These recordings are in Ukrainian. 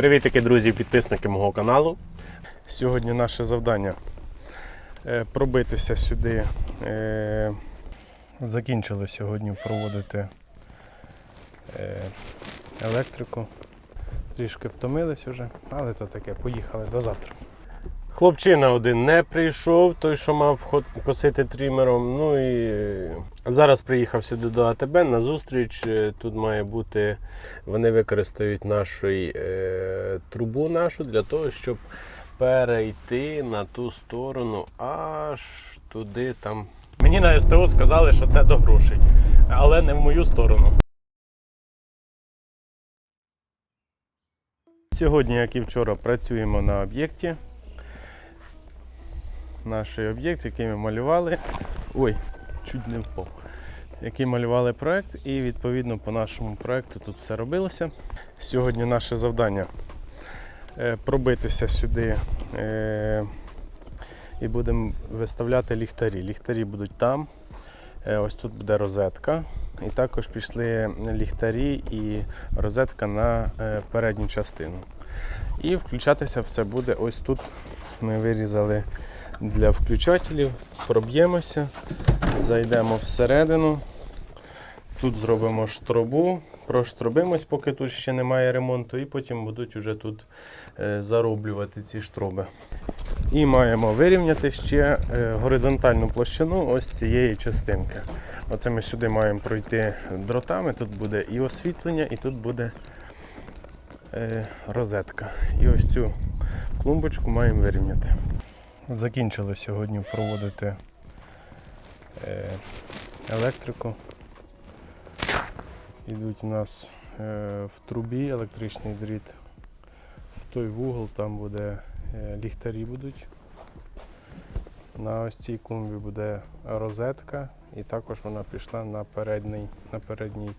Привітики, друзі, підписники мого каналу. Сьогодні наше завдання е, пробитися сюди. Е, Закінчили сьогодні проводити е, електрику. Трішки втомились вже, але то таке, поїхали до завтра. Хлопчина один не прийшов, той, що мав косити трімером. Ну і е, зараз приїхав сюди до АТБ на зустріч. Е, Тут має бути, вони використають нашу е, трубу нашу для того, щоб перейти на ту сторону, аж туди там. Мені на СТО сказали, що це до грошей, але не в мою сторону. Сьогодні, як і вчора, працюємо на об'єкті. Наш об'єкт, який ми малювали. Ой, чуть не впав. Який малювали проект, і відповідно по нашому проекту тут все робилося. Сьогодні наше завдання е, пробитися сюди е, і будемо виставляти ліхтарі. Ліхтарі будуть там. Е, Ось тут буде розетка. І також пішли ліхтарі і розетка на передню частину. І включатися все буде ось тут. Ми вирізали для включателів, проб'ємося, зайдемо всередину. Тут зробимо штрубу, проштрубимось, поки тут ще немає ремонту, і потім будуть вже тут е, зароблювати ці штруби. І маємо вирівняти ще е, горизонтальну площину ось цієї частинки. Оце ми сюди маємо пройти дротами. Тут буде і освітлення, і тут буде е, розетка. І ось цю клумбочку маємо вирівняти. Закінчили сьогодні проводити е, електрику. Ідуть у нас е, в трубі електричний дріт. В той вугол там буде е, ліхтарі будуть. На ось цій клумбі буде розетка і також вона пішла на передній, на передній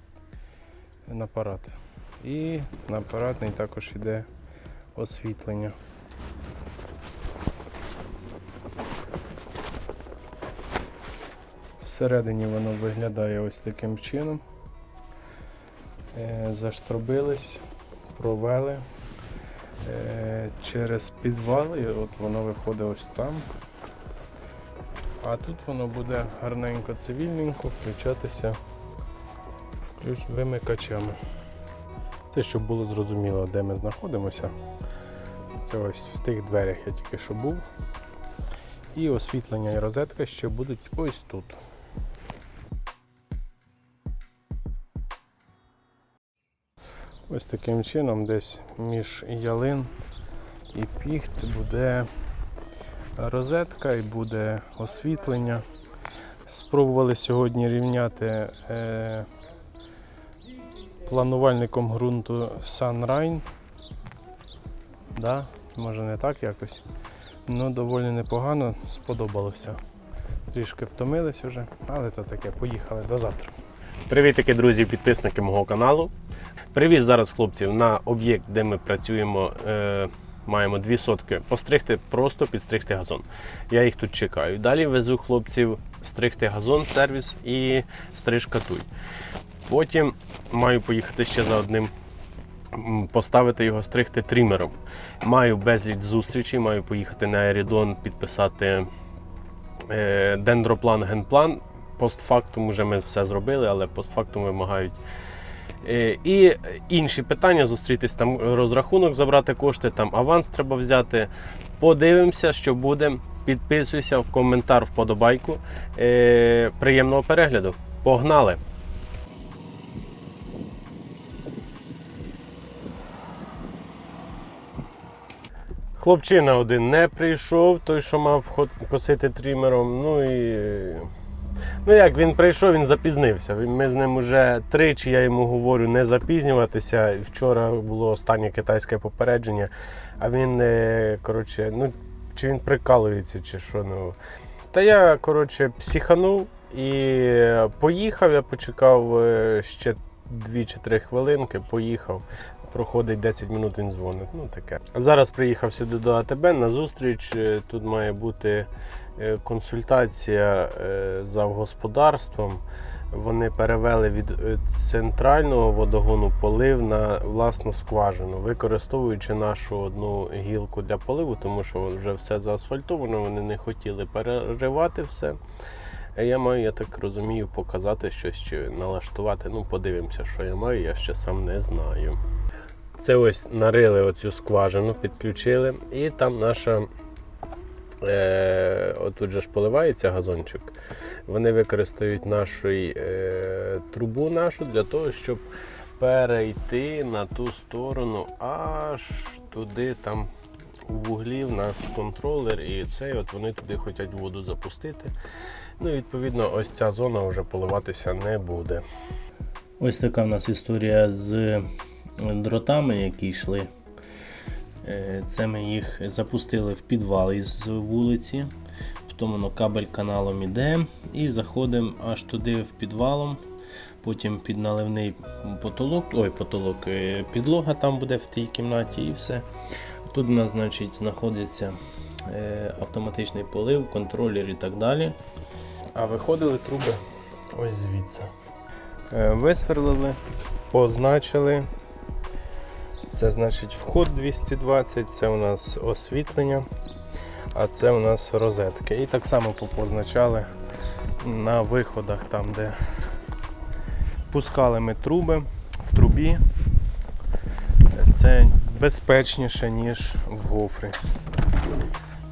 на апарат. І на апаратний також йде освітлення. Всередині воно виглядає ось таким чином. Е, Заштробились, провели е, через підвал, і от воно виходить ось там. А тут воно буде гарненько цивільненько включатися ключ вимикачами. Це щоб було зрозуміло, де ми знаходимося. Це ось в тих дверях я тільки що був. І освітлення і розетка ще будуть ось тут. Ось таким чином десь між ялин і піхт буде розетка і буде освітлення. Спробували сьогодні рівняти е, планувальником ґрунту Sunrine. Да? Може не так якось. Ну, доволі непогано сподобалося. Трішки втомились вже, але то таке, поїхали до завтра. Привітики, друзі, підписники мого каналу. Привіз зараз хлопців на об'єкт, де ми працюємо. Е, маємо дві сотки постригти, просто підстригти газон. Я їх тут чекаю. Далі везу хлопців стригти газон, сервіс і стрижка туй. Потім маю поїхати ще за одним, поставити його стригти трімером. Маю безліч зустрічей, маю поїхати на Ерідон, підписати е, дендроплан, генплан. Постфактум вже ми все зробили, але постфактум вимагають. Е, І інші питання зустрітись там розрахунок, забрати кошти, там аванс треба взяти. Подивимося, що буде. Підписуйся в коментар, вподобайку. Е, Приємного перегляду. Погнали! Хлопчина один не прийшов, той, що мав косити трімером. Ну і. Ну як він прийшов, він запізнився. Ми з ним уже тричі, я йому говорю, не запізнюватися. Вчора було останнє китайське попередження, а він, е, коротше, ну, чи він прикалується, чи що. ну. Та я, коротше, психанув і поїхав, я почекав е, ще 2 чи 3 хвилинки, поїхав. Проходить 10 минут, він дзвонить. Ну таке. Зараз приїхав сюди до АТБ на зустріч. Е, Тут має бути е, консультація е, з господарством. вони перевели від е, центрального водогону полив на власну скважину, використовуючи нашу одну гілку для поливу, тому що вже все заасфальтовано, вони не хотіли переривати все. Я маю, я так розумію, показати щось чи налаштувати. Ну, подивимося, що я маю, я ще сам не знаю. Це ось нарили оцю скважину, підключили, і там наша. Е, отут же ж поливається газончик. Вони використають нашу е, трубу нашу для того, щоб перейти на ту сторону, аж туди там у вуглі в нас контролер, і цей от вони туди хочуть воду запустити. Ну і відповідно, ось ця зона вже поливатися не буде. Ось така в нас історія з дротами, які йшли. Е, Це ми їх запустили в підвал із вулиці. Потім воно кабель каналом іде і заходимо аж туди в підвалом. Потім під наливний потолок, ой, потолок, е, підлога там буде в тій кімнаті і все. Тут у нас значить, знаходиться е, автоматичний полив, контролер і так далі. А виходили труби ось звідси. Висверлили, позначили. Це значить вход 220, це у нас освітлення, а це у нас розетки. І так само позначали на виходах, там, де пускали ми труби в трубі. Це безпечніше, ніж в гофрі.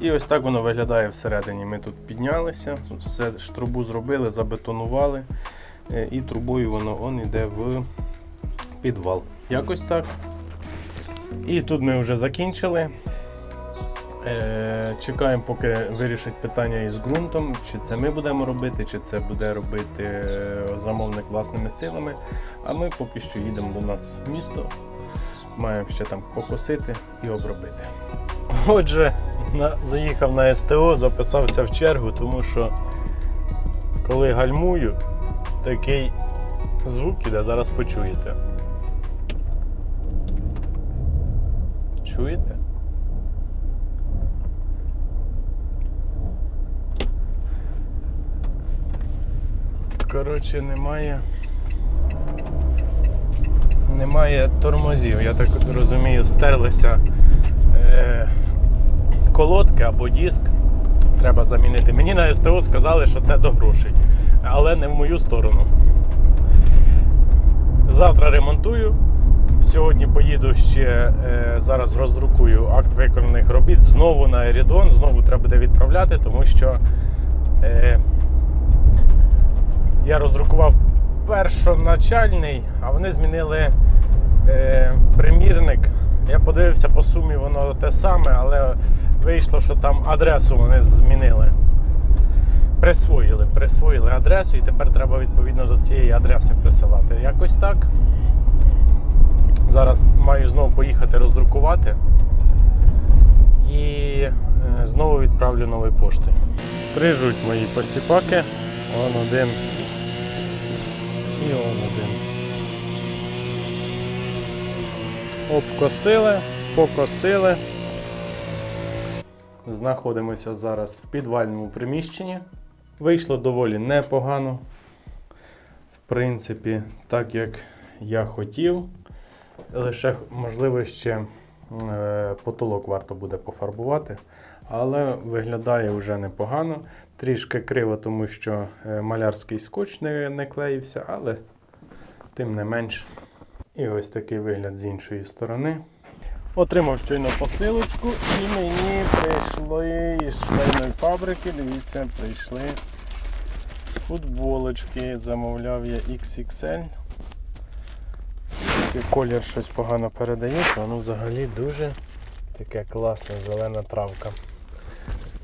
І ось так воно виглядає всередині. Ми тут піднялися, все ж трубу зробили, забетонували, е, і трубою воно он іде в підвал. Якось так. І тут ми вже закінчили. Е, Чекаємо, поки вирішать питання із ґрунтом, чи це ми будемо робити, чи це буде робити е, замовник власними силами. А ми поки що їдемо до нас в місто. Маємо ще там покосити і обробити. Отже, на, заїхав на СТО, записався в чергу, тому що коли гальмую, такий звук іде, зараз почуєте. Чуєте? Коротше, немає. Немає тормозів. Я так розумію, стерлися е, колодки або диск. Треба замінити. Мені на СТО сказали, що це до грошей, але не в мою сторону. Завтра ремонтую. Сьогодні поїду ще е, зараз роздрукую акт виконаних робіт знову на Ерідон, знову треба буде відправляти, тому що е, я роздрукував першоначальний, а вони змінили е, примірник. Я подивився по сумі, воно те саме, але вийшло, що там адресу вони змінили. Присвоїли, присвоїли адресу, і тепер треба відповідно до цієї адреси присилати. Якось так. Зараз маю знову поїхати роздрукувати і е, знову відправлю нової пошти. Стрижуть мої посіпаки. Он один. І он один. Обкосили, покосили. Знаходимося зараз в підвальному приміщенні. Вийшло доволі непогано. В принципі, так як я хотів. Лише, можливо, ще потолок варто буде пофарбувати, але виглядає вже непогано. Трішки криво, тому що е, малярський скотч не, не клеївся, але тим не менш. І ось такий вигляд з іншої сторони. Отримав щойно посилочку і мені прийшли із швейної фабрики. Дивіться, прийшли футболочки. Замовляв я XXL. Колір щось погано передається, воно взагалі дуже таке класне, зелена травка.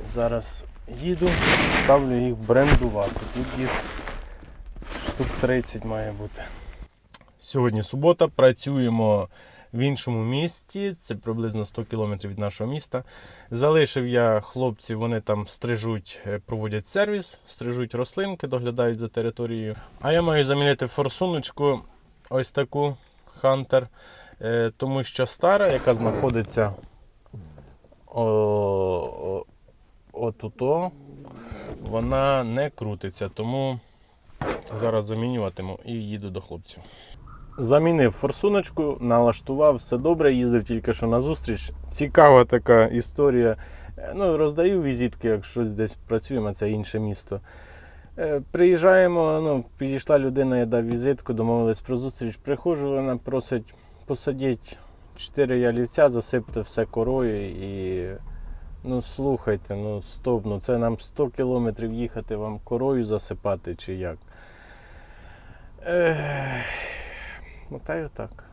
Зараз їду, ставлю їх брендувати. Тут їх штук 30 має бути. Сьогодні субота, працюємо в іншому місті, це приблизно 100 км від нашого міста. Залишив я хлопців, вони там стрижуть, е, проводять сервіс, стрижуть рослинки, доглядають за територією. А я маю замінити форсуночку ось таку Hunter, е, тому що стара, яка знаходиться о, отуто, вона не крутиться. Тому Зараз замінюватиму і їду до хлопців. Замінив форсуночку, налаштував, все добре, їздив тільки що на зустріч. Цікава така історія. Е, Ну, роздаю візитки, як щось десь працюємо, це інше місто. Е, Приїжджаємо, ну, підійшла людина, я дав візитку, домовились про зустріч. Приходжу, вона просить посадіть чотири ялівця, засипте все корою і. Ну, слухайте, ну стоп, ну це нам 100 кілометрів їхати вам корою засипати чи як. Ех, ну та й отак.